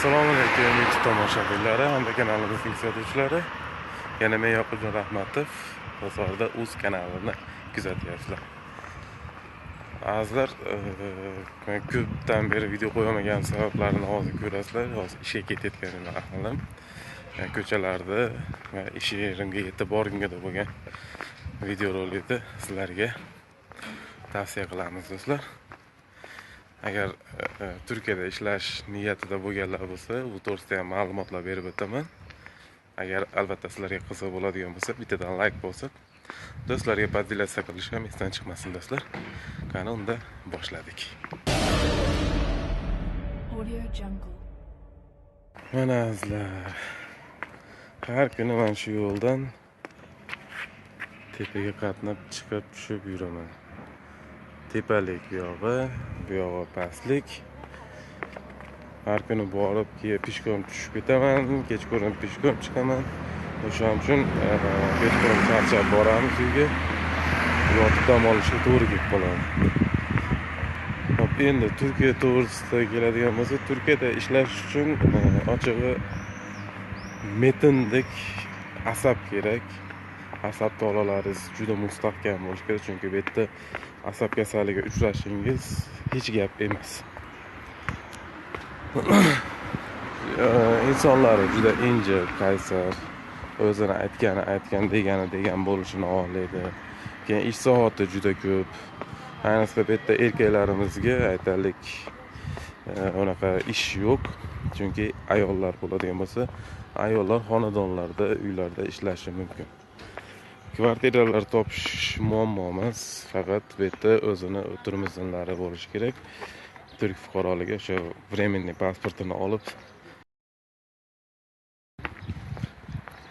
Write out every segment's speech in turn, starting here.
assalomu alaykum youtube tomoshabinlari hamda kanalimizning kuzatuvchilari yana men yoqubjon rahmatov bozorda uz kanalini kuzatyapsizlar azizlar e, ko'pdan beri video qo'yolmagan sabablarini hozir ko'rasizlar hozir ishga ketayotganimni ahvolim e, ko'chalarda va ish yerimga yetib borgunga bo'lgan videorolikni sizlarga tavsiya qilamiz do'stlar. Agar e, e, turkiyada ishlash niyatida bo'lganlar bo'lsa bu to'g'risida ham ma'lumotlar berib o'taman. Agar albatta sizlarga qiziq bo'ladigan bo'lsa bittadan layk bosib do'stlarga поделяться qilish ham esdan chiqmasin do'stlar. Qani unda boshladik. Mana sizlar har kuni mana shu yo'ldan tepaga qatnab chiqib tushib yuraman. Tepalik bu bu yog'i pastlik har kuni borib keyin peshkom tushib ketaman kechqurun peshkom chiqaman. O'shaning uchun e, kechqurun charchab boramiz uyga. Yotib dam olishga to'g'ri kelib qoladi. Hop endi turkiya to'g'risida keladigan bo'lsa turkiyada ishlash uchun e, ochig'i metindek asab kerak. Asab tolalaringiz juda mustahkam bo'lishi kerak chunki bu yerda asab kasalligiga uchrashingiz hech gap emas. Insonlar juda injiq qaysar o'zini aytgani aytgan degani degan bo'lishini xohlaydi keyin ish soati juda ko'p. Ayniqsa bu yerda erkaklarimizga aytaylik e, unaqa ish yo'q chunki ayollar bo'ladigan bo'lsa ayollar xonadonlarda uylarda ishlashi mumkin. Kvartiralar topish muammo emas faqat bu yerda o'zini turmush iznlari bo'lishi kerak. Turk fuqaroligi o'sha временный pasportini olib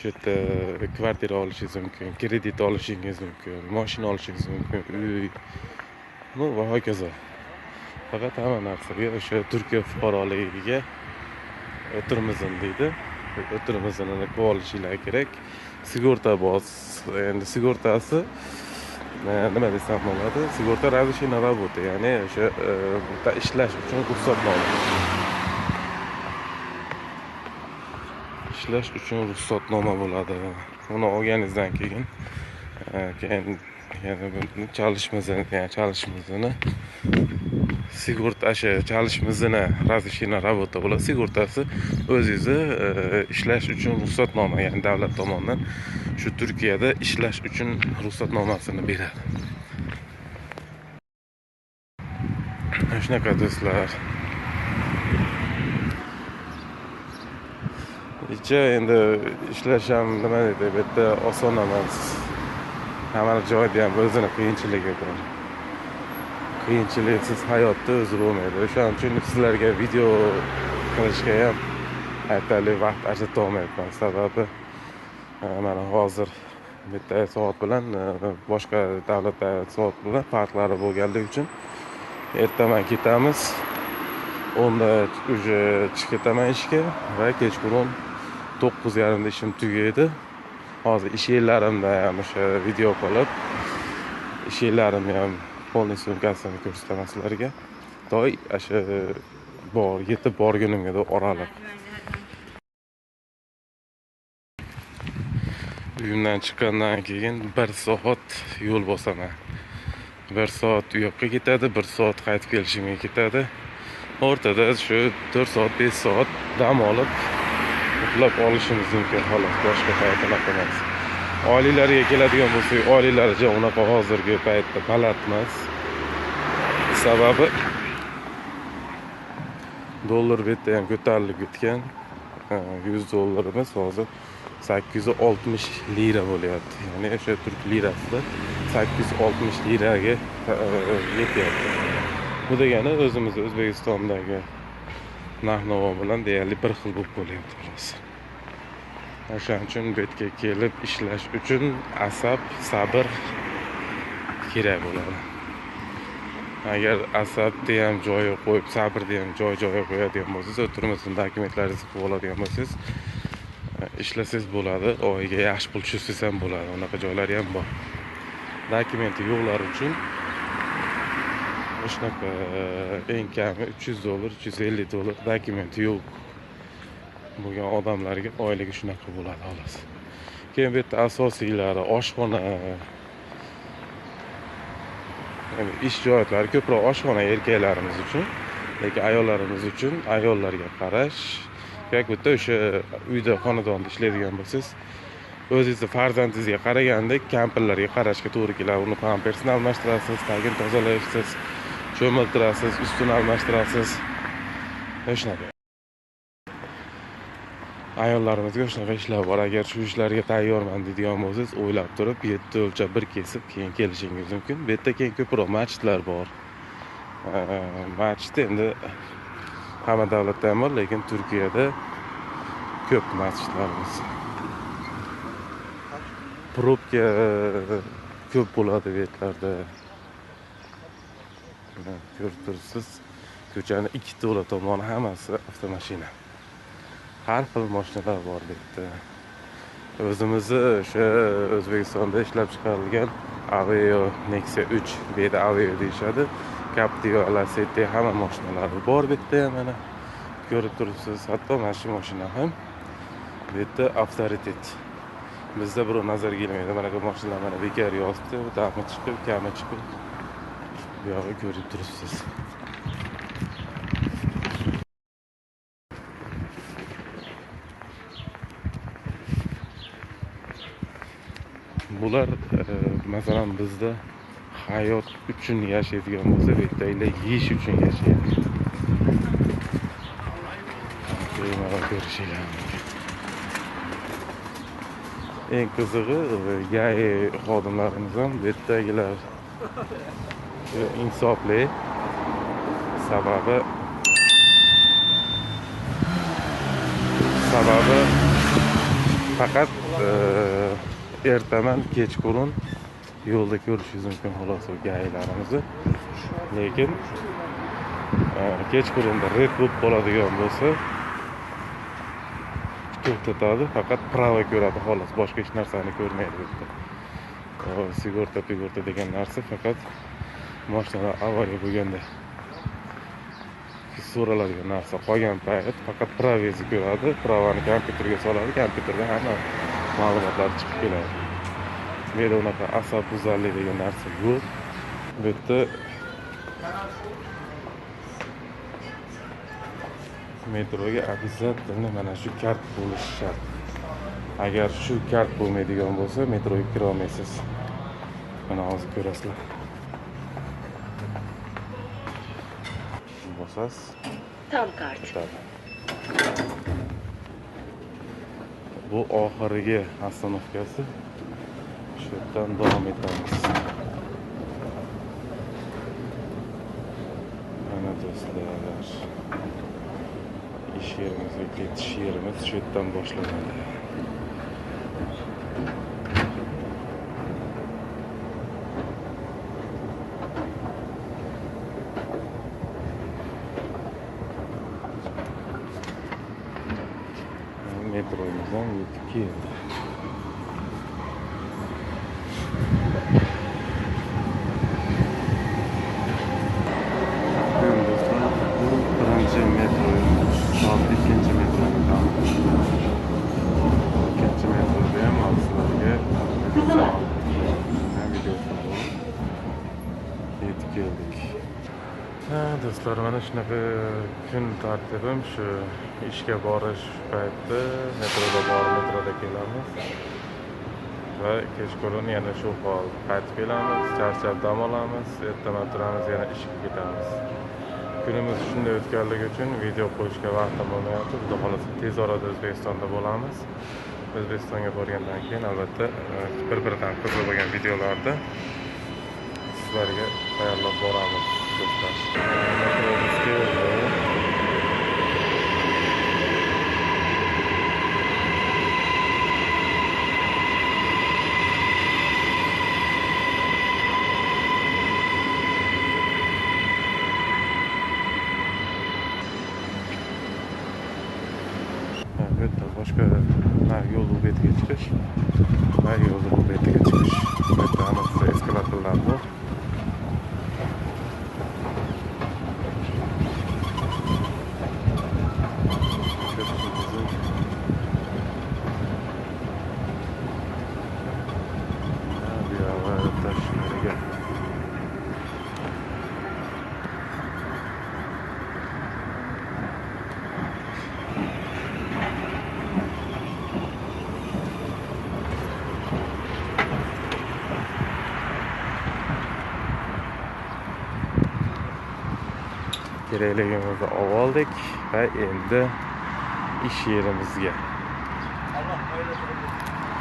shu yerda kvartira olishingiz mumkin kredit olishingiz mumkin moshina olishingiz mumkin. Uy ну va hokazo. Faqat hamma narsaga o'sha turkiya fuqaroligiga o'tirmizin deydi. O'tirmizinini olishinglar kerak. Sigorta bos endi sigortasi nima desam bo'ladi? Sigorta разрешение работы ya'ni o'sha yerda ishlash uchun ruxsatnoma ishlash uchun ruxsatnoma bo'ladi. Uni olganingizdan keyin e, keyin yana chalishimizni ya'ni chalishimizni sig'urta o'sha chalishimizni разрешение работа bo'ladi sig'urtasi o'zingizni e, ishlash uchun ruxsatnoma ya'ni davlat tomonidan shu turkiyada ishlash uchun ruxsatnomasini beradi. Shunaqa do'stlar. Icha endi ishlash ham nima deydi bu yerda oson emas. Hamma joyda ham o'zini qiyinchiligi bor qiyinchiliksiz hayotda o'zi bo'lmaydi. O'shaning uchun sizlarga video qilishga ham aytarli vaqt ajratolmayapman. Sababi e, mana hozir bitta soat bilan e, boshqa davlatda soat bilan farqlari bo'lganligi uchun ertaman ketamiz. O'nda уже chiqib ketaman ishga va kechqurun to'qqiz yarimda ishim tugaydi. Hozir ish yerlarimda ham o'sha video qilib ish yerlarimni ham polniy syomkasini ko'rsataman sizlarga doy o'sha bor yetib borgunimga oraliq. Uyimdan chiqqandan keyin bir soat yo'l bosaman. Bir soat u yoqqa ketadi bir soat qaytib kelishimga ketadi. O'rtada shu to'rt soat besh soat dam olib uxlab olishimiz mumkin. Xolos boshqa payt unaqa emas oilalarga keladigan bo'lsak oilalarcha unaqa hozirgi paytda baland emas. Sababi dollar bu yerda ham ko'tarilib ketgan. Yuz dollarimiz hozir sakkiz yuz oltmish lira bo'lyapti. Ya'ni o'sha turk lirasida sakkiz yuz oltmish liraga e, e, yetyapti. Bu degani o'zimizni o'zbekistondagi narx navo bilan deyarli bir xil bo'lib qolyapti xolos o'shaning uchun bu yerga kelib ishlash uchun asab sabr kerak bo'ladi. Agar asabni ham joyiga qo'yib sabrni ham joy joyiga qo'yadigan bo'lsangiz o'tirmasdan dokumentlaringizni qilib oladigan bo'lsangiz e, ishlasangiz bo'ladi oyiga yaxshi pul tushirsangiz ham bo'ladi unaqa joylari ham bor. Dokumenti yo'qlar uchun shunaqa e, eng kami uch yuz dollar uch yuz ellik dollar dokumenti yo'q. Bo'lgan odamlarga oyligi shunaqa bo'ladi xolos. Keyin bu yerda asosiylari oshxona. Ya'ni ish joylari ko'proq oshxona erkaklarimiz uchun lekin ayollarimiz uchun ayollarga qarash yoki bitta o'sha uyda xonadonda ishlaydigan bo'lsangiz o'zingizni farzandingizga qaragandek kampirlarga qarashga to'g'ri keladi. Uni pampersini almashtirasiz tagini tozalaysiz cho'miltirasiz ustini almashtirasiz. Shunaqa ayollarimizga shunaqa ishlar bor. Agar shu ishlarga tayyorman deydigan bo'lsangiz o'ylab turib yetti o'lchab bir kesib keyin kelishingiz mumkin. Bu yerda keyin ko'proq masjidlar bor. Masjid endi hamma davlatda ham bor lekin turkiyada ko'p masjidlarimiz. Пробка e, ko'p bo'ladi bu yerlarda. Ko'rib turibsiz ko'chani ikki to'la tomoni hammasi avtomashina. Har xil mashinalar bor bu o'zimizni o'sha o'zbekistonda ishlab chiqarilgan aveo nexia uch bu yerda aveo deyishadi. Captiva lacetti hamma mashinalari bor bu yerda ham mana. Ko'rib turibsiz hatto mana shu mashina ham bu yerda avtoritet. Bizda birov nazarga ilmaydi bu mashinalar mana bekor yotibdi dami chiqib kami chiqib. Buyog'i ko'rib turibsiz. Bular e, masalan bizda hayot uchun yashaydigan bo'lsa bu yerdagilar yeyish uchun yashaydi. Eng qizig'i e, gai xodimlarimiz ham bu yerdagilar e, insofli. Sababi sababi faqat e, ertaman kechqurun yo'lda ko'rishingiz mumkin xolos gaylarimizni lekin e, kechqurunda red bo'lib qoladigan bo'lsa to'xtatadi faqat prava ko'radi xolos boshqa hech narsani ko'rmaydi bu yerda. Sigorta pigorta degan narsa faqat mashinalar avariya bo'lganda so'raladigan narsa. Qolgan payt faqat pravani ko'radi pravani kompyuterga soladi kompyuterda hamma ma'lumotlar chiqib keladi. Bu yerda unaqa asabbuzarlik degan narsa yo'q. Bu yerda metroga обязательно mana shu kart bo'lishi shart. Agar shu kart bo'lmaydigan bo'lsa metroga kira olmaysiz. Mana hozir ko'rasizlar. Bosasiz. Tam kart. Bu oxirgi ostanovkasi shu yerdan davom etamiz. Mana do'stlar ish yerimizga ketish yerimiz shu yerdan boshlanadi. Збройних Землі такие. Do'stlar mana shunaqa kun tartibim shu ishga borish payti metroda borib metroda kelamiz. Va kechqurun yana shu hol qaytib kelamiz charchab dam olamiz ertaman turamiz yana ishga ketamiz. Kunimiz shunday o'tganligi uchun video qo'yishga vaqtim bo'lmayapti. Xudo xohlasa tez orada o'zbekistonda bo'lamiz. O'zbekistonga borgandan keyin albatta e, bir biridan ko'p bo'lgan videolarni sizlarga tayyorlab boramiz. ときたし。Kerakligimizni olib oldik va endi ish yerimizga.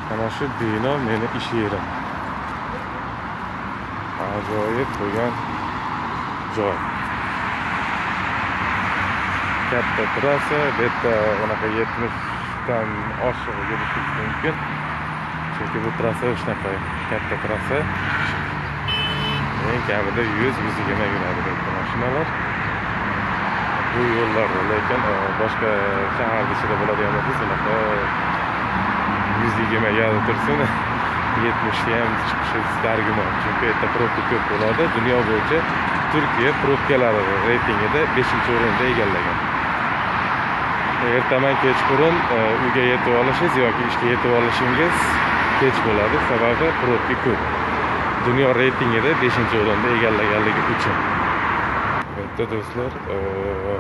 Mana shu bino meni ish yerim. Ajoyib bo'lgan joy. Katta trassa bu yerda unaqa yetmishdan oshiq yurishingiz mumkin. Chunki bu trassa shunaqa katta trassa eng kamida yuz yuz yigirma yuradi mashinalar. Bu yo'llarda lekin e, boshqa shahar ichida bo'ladigan bo'lsa unaqa yuz yigirmaga tursin. Yetmishga ham chiqishi dargumon chunki u yerda probka ko'p bo'ladi. Dunyo bo'yicha turkiya probkalari reytingida beshinchi o'rinni egallagan. Ertaman kechqurun e, uyga yetib olishingiz yoki ishga yetib olishingiz kech bo'ladi. Sababi probka ko'p. Dunyo reytingida beshinchi o'rinni egallaganligi uchun. Bu do'stlar eh,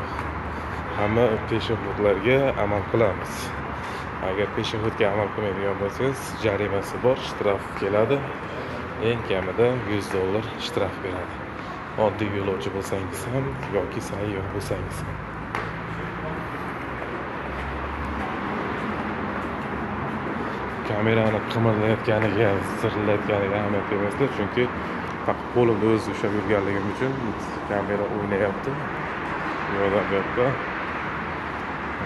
hamma peshoxodlarga amal qilamiz. Agar peshoxodga amal qilmaydigan bo'lsangiz jarimasi bor shtraf keladi. Eng kamida yuz dollar shtraf beradi. Oddiy yo'lovchi bo'lsangiz ham yoki sayyoh bo'lsangiz ham. Kamerani qimirlayotganiga zirillayotganiga ahamiyat bermaslar chunki faqat qo'limni o'zi ushlab yurganligim uchun kamera o'ynayapti yordam beryapti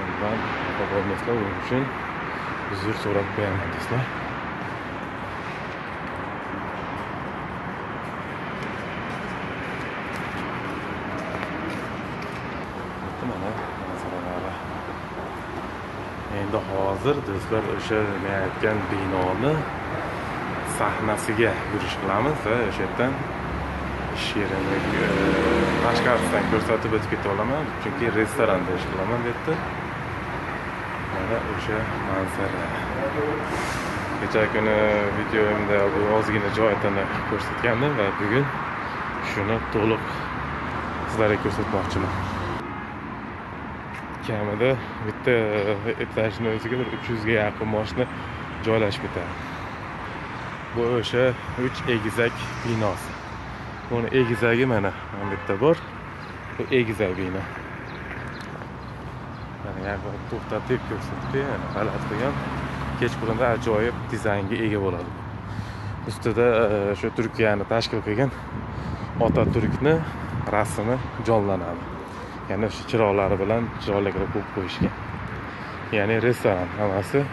undan xafa bo'lmaslar uning uchun uzr so'rab qo'yaman do'stlar mana manzaralari endi hozir do'stlar o'sha men aytgan binoni sahnasiga yurish qilamiz va o'sha yerdan ish yerini e, tashqarisidan ko'rsatib o'tib keta olaman. Chunki restoranda ish qilaman bu yerda mana o'sha manzara. Kecha kuni videomda bu ozgina joyini ko'rsatgandim va bugun shuni to'liq sizlarga ko'rsatmoqchiman. Kamida bitta etajni o'ziga bir uch yuzga yaqin moshina joylashib ketadi. Bu o'sha uch egizak binosi. Buni egizagi mana mana bu yerda bor. Bu egizak bino. Mana to'xtatib ko'rsatdi. Yana baland qilgan. Kechqurunda ajoyib dizaynga ega bo'ladi ustida e, shu o'sha turkiyani tashkil qilgan otaturkni rasmi jonlanadi. Ya'ni o'sha chiroqlari bilan chiroyli qilib qo'yib qo'yishgan. Ya'ni restoran hammasi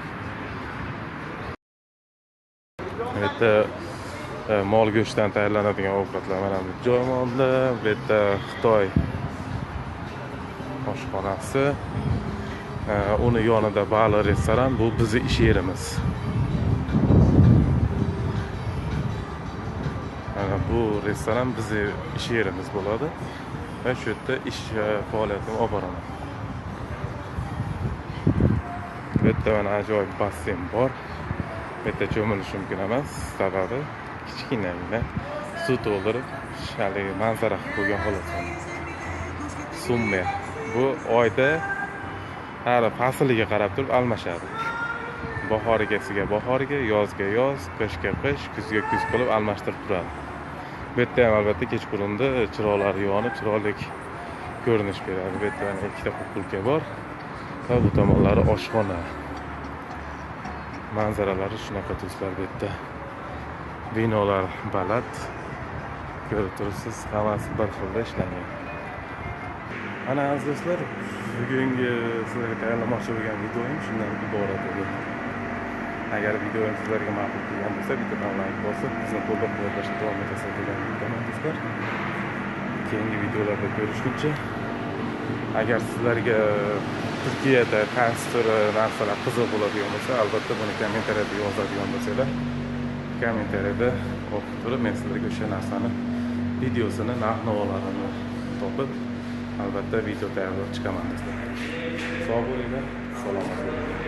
bu yerda mol go'shtidan tayyorlanadigan ovqatlar mana bu joymonda bu yerda xitoy oshxonasi uni yonida baliq restoran bu bizni ish yerimiz mana bu restoran bizni ish yerimiz bo'ladi va shu yerda ish faoliyatimni olib boraman bu yerda mana ajoyib basseyn bor bu yerda cho'milish mumkin emas sababi kichkinagina suv to'ldirib haligi manzara qilib qo'ygan xolos summa bu oyda har fasliga qarab turib almashadi. Bahorigasiga bahorga yozga yoz qishga qish kuzga kuz qilib almashtirib turadi. Bu yerda ham albatta kechqurunda chiroqlari yonib chiroyli ko'rinish beradi. Bu yerda mana ikkita kulka bor va bu tomonlari oshxona. Manzaralari shunaqa do'stlar bu yerda. Binolar baland ko'rib turibsiz hammasi bir xilda ishlangan. Mana aziz do'stlar bugungi sizlarga tayyorlamoqchi bo'lgan videoyim shundan iborat edi. Agar videoyim sizlarga ma'qul kelgan bo'lsa bittadan layk bosib bizni qo'llab quvvatlashda davom etasiz degan umiddaman do'stlar. Keyingi videolarda ko'rishguncha agar sizlarga turkiyada qaysi narsalar qiziq bo'ladigan bo'lsa albatta buni kommentariyada yozadigan bo'lsanglar kommentariyada o'qib turib men sizlarga o'sha narsani videosini narx navolarini topib albatta video tayyorlab chiqaman sizlarga sog' bo'linglar salomat bo'linglar